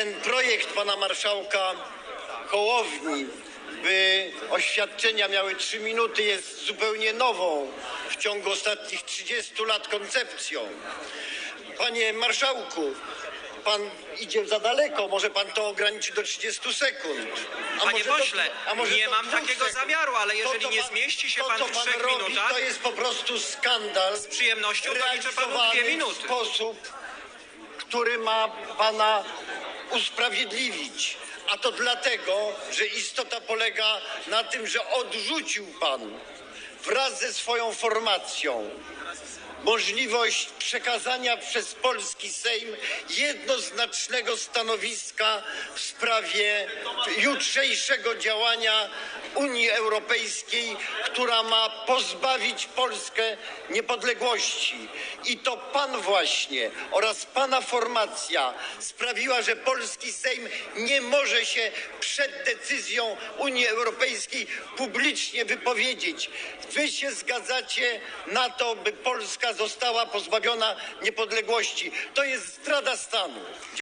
ten projekt pana marszałka Hołowni, by oświadczenia miały trzy minuty, jest zupełnie nową w ciągu ostatnich 30 lat koncepcją. Panie marszałku, pan idzie za daleko, może pan to ograniczy do 30 sekund. A Panie może do- pośle, a może nie do mam takiego sekund. zamiaru, ale To, jeżeli co nie zmieści się to, pan w trzech robi, minutach, To jest po prostu skandal. Z przyjemnością doliczę panu dwie minuty. w sposób, który ma pana usprawiedliwić. A to dlatego, że istota polega na tym, że odrzucił pan wraz ze swoją formacją możliwość przekazania przez polski Sejm jednoznacznego stanowiska w sprawie jutrzejszego działania Unii Europejskiej, która ma pozbawić Polskę niepodległości. I to pan właśnie oraz pana formacja sprawiła, że polski Sejm nie może się przed decyzją Unii Europejskiej publicznie wypowiedzieć. Wy się zgadzacie na to, by Polska została pozbawiona niepodległości. To jest zdrada stanu.